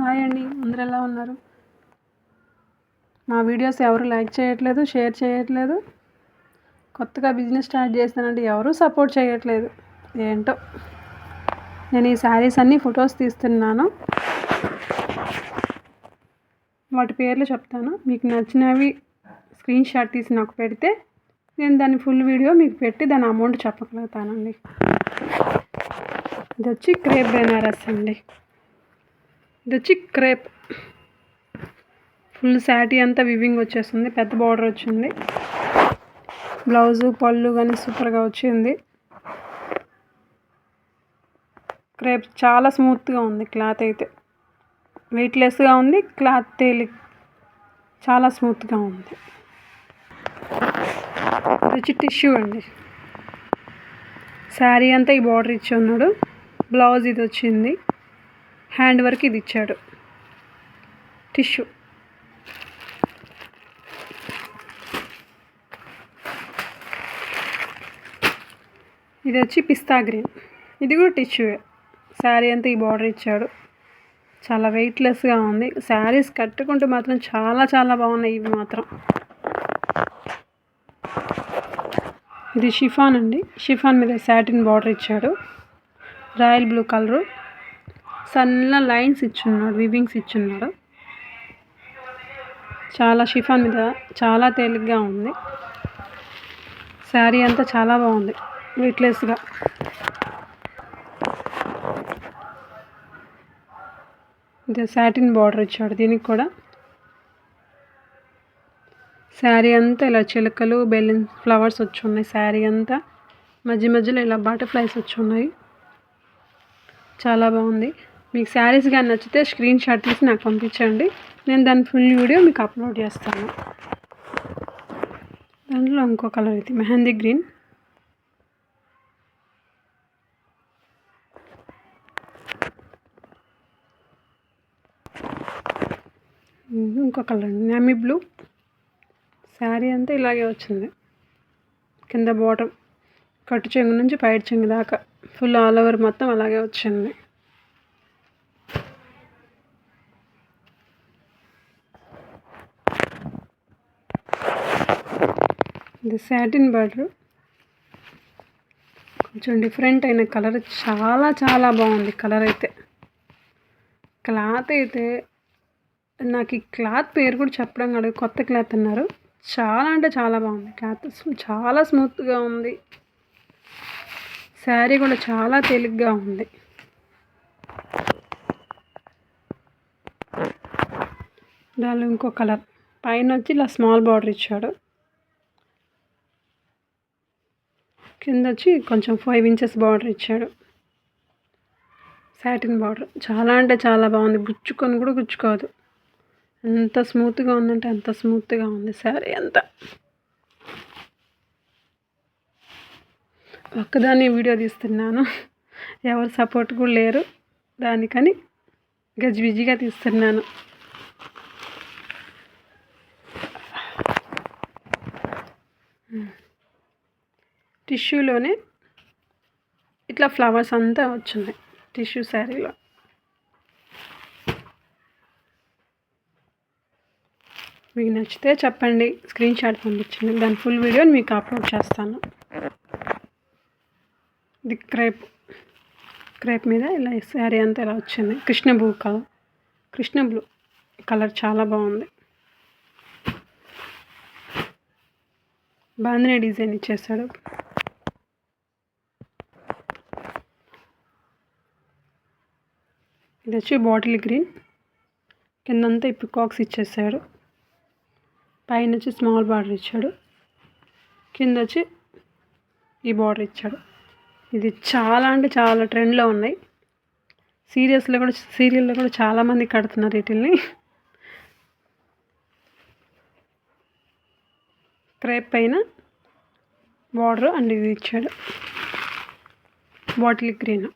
Hi అండి. అందరు ఎలా ఉన్నారు? మా వీడియోస్ ఎవరు లైక్ చేయట్లేదు షేర్ చేయట్లేదు. కొత్తగా బిజినెస్ స్టార్ట్ చేస్తానంటే ఎవరూ సపోర్ట్ చేయట్లేదు. ఏంటో. నేను ఈ శారీస్ అన్నీ ఫొటోస్ తీస్తున్నాను. వాటి పేర్లు చెప్తాను. మీకు నచ్చినవి స్క్రీన్ షాట్ తీసి నాకు పెడితే నేను దాని ఫుల్ వీడియో మీకు పెట్టి దాని అమౌంట్ చెప్పగలుగుతానండి. ఇది వచ్చి క్రేప్ బెనారస్ అండి. ఇది వచ్చి క్రేప్. ఫుల్ శాటీ అంతా వివింగ్ వచ్చేస్తుంది. పెద్ద బార్డర్ వచ్చింది. బ్లౌజు పళ్ళు కానీ సూపర్గా వచ్చింది. క్రేప్ చాలా స్మూత్గా ఉంది క్లాత్ అయితే. వెయిట్లెస్గా ఉంది క్లాత్ తేలి చాలా స్మూత్గా ఉంది. ఇది వచ్చి టిష్యూ అండి. శారీ అంతా ఈ బార్డర్ ఇచ్చి ఉన్నాడు బ్లౌజ్ ఇది వచ్చింది. హ్యాండ్ వర్క్ ఇది ఇచ్చాడు. టిష్యూ. ఇది వచ్చి పిస్తా గ్రీన్. ఇది కూడా టిష్యూ శారీ అంతా ఈ బార్డర్ ఇచ్చాడు. చాలా వెయిట్లెస్గా ఉంది. శారీస్ కట్టుకుంటూ మాత్రం చాలా చాలా బాగున్నాయి ఇవి మాత్రం. ఇది షిఫాన్ అండి. షిఫాన్ మీద సాటిన్ బార్డర్ ఇచ్చాడు. Royal blue colour. సన్న లైన్స్ ఇచ్చున్నాడు వివింగ్స్ ఇచ్చున్నాడు. చాలా షిఫాన్ మీద చాలా తేలిగ్గా ఉంది. శారీ అంతా చాలా బాగుంది వెయిట్లెస్గా ఇది సాటిన్ బార్డర్ ఇచ్చాడు దీనికి కూడా. శారీ అంతా ఇలా చిలకలు బెలూన్ ఫ్లవర్స్ వచ్చి ఉన్నాయి శారీ అంతా మధ్య మధ్యలో ఇలా బటర్ఫ్లైస్ వచ్చి ఉన్నాయి చాలా బాగుంది. మీకు శారీస్ కానీ నచ్చితే స్క్రీన్ షాట్ తీసి నాకు పంపించండి. నేను దాని ఫుల్ వీడియో మీకు అప్లోడ్ చేస్తాను. దాంట్లో ఇంకో కలర్ ఇది మెహందీ గ్రీన్. ఇంకో కలర్ నామీ బ్లూ శారీ అంతా ఇలాగే వచ్చింది. కింద బాటమ్ కట్టు చెంగు నుంచి పైడి చెంగు దాకా. ఫుల్ ఆల్ ఓవర్ మొత్తం అలాగే వచ్చింది. ఇది సాటిన్ బార్డర్ కొంచెం డిఫరెంట్ అయిన కలర్ చాలా చాలా బాగుంది కలర్ అయితే. క్లాత్ అయితే నాకు ఈ క్లాత్ పేరు కూడా చెప్పడం కాదు కొత్త క్లాత్ అన్నారు. చాలా అంటే చాలా బాగుంది. క్లాత్ చాలా స్మూత్గా ఉంది. శారీ కూడా చాలా తేలిగ్గా ఉంది. దానిలో ఇంకో కలర్ పైన వచ్చి ఇలా స్మాల్ బార్డర్ ఇచ్చాడు. కింద వచ్చి కొంచెం ఫైవ్ ఇంచెస్ బార్డర్ ఇచ్చాడు. Satin border. చాలా అంటే చాలా బాగుంది. గుచ్చుకొని కూడా గుచ్చుకోదు. ఎంత స్మూత్గా ఉందంటే అంత స్మూత్గా ఉంది శారీ అంతా. ఒక్కదాన్ని వీడియో తీస్తున్నాను. ఎవరు సపోర్ట్ కూడా లేరు. దానికని గజిబిజిగా తీస్తున్నాను. టిష్యూలోనే ఇట్లా ఫ్లవర్స్ అంతా వచ్చినాయి టిష్యూ శారీలో. మీకు నచ్చితే చెప్పండి స్క్రీన్ షాట్ పంపించండి. దాని ఫుల్ వీడియోని మీకు అప్లోడ్ చేస్తాను. ఇది క్రేప్ క్రేప్ మీద ఇలా శారీ అంతా ఇలా వచ్చింది. Krishna blue colour Krishna blue colour చాలా బాగుంది. బాందిని డిజైన్ ఇచ్చేసాడు. ఇది వచ్చి బాటిల్ గ్రీన్. కిందంతా ఈ పికాక్స్ ఇచ్చేసాడు. పైన వచ్చి స్మాల్ బార్డర్ ఇచ్చాడు. కింద వచ్చి ఈ బార్డర్ ఇచ్చాడు. ఇది చాలా అంటే చాలా ట్రెండ్లో ఉన్నాయి. సీరియల్స్లో కూడా సీరియల్లో కూడా చాలామంది కడుతున్నారు వీటిల్ని. క్రేప్ పైన బార్డర్ అండ్ ఇది ఇచ్చాడు. Bottle green.